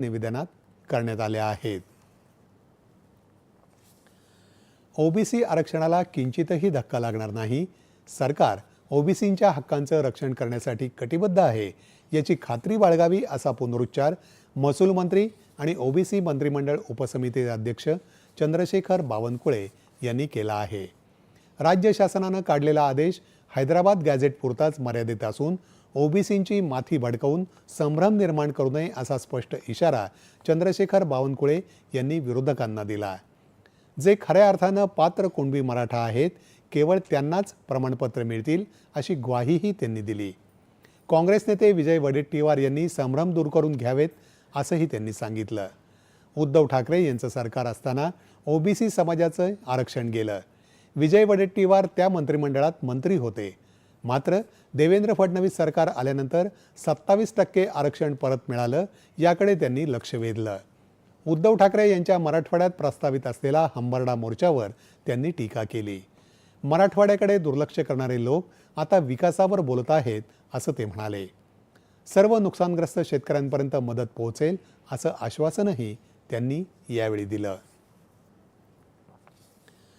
निवेदनात करण्यात आल्या आहेत. ओबीसी आरक्षणाला किंचितही धक्का लागणार नाही. सरकार ओबीसींच्या हक्कांचं रक्षण करण्यासाठी कटिबद्ध आहे याची खात्री बाळगावी असा पुनरुच्चार महसूल मंत्री आणि ओबीसी मंत्रिमंडळ उपसमितीचे अध्यक्ष चंद्रशेखर बावनकुळे यांनी केला आहे. राज्य शासनानं काढलेला आदेश हैदराबाद गॅझेट पुरताच मर्यादित असून ओबीसींची माथी भडकवून संभ्रम निर्माण करू नये असा स्पष्ट इशारा चंद्रशेखर बावनकुळे यांनी विरोधकांना दिला. जे खऱ्या अर्थानं पात्र कुणबी मराठा आहेत केवळ त्यांनाच प्रमाणपत्र मिळतील अशी ग्वाहीही त्यांनी दिली. काँग्रेस नेते विजय वडेट्टीवार यांनी संभ्रम दूर करून घ्यावेत असंही त्यांनी सांगितलं. उद्धव ठाकरे यांचं सरकार असताना ओबीसी समाजाचं आरक्षण गेलं. विजय वडेट्टीवार त्या मंत्रिमंडळात मंत्री होते. मात्र देवेंद्र फडणवीस सरकार आल्यानंतर सत्तावीस टक्के आरक्षण परत मिळालं याकडे त्यांनी लक्ष वेधलं. उद्धव ठाकरे यांच्या मराठवाड्यात प्रस्तावित असलेला हंबरडा मोर्चावर त्यांनी टीका केली. मराठवाड्याकडे दुर्लक्ष करणारे लोक आता विकासावर बोलत आहेत असं ते म्हणाले. सर्व नुकसानग्रस्त शेतकऱ्यांपर्यंत मदत पोहोचेल असं आश्वासनही त्यांनी यावेळी दिलं.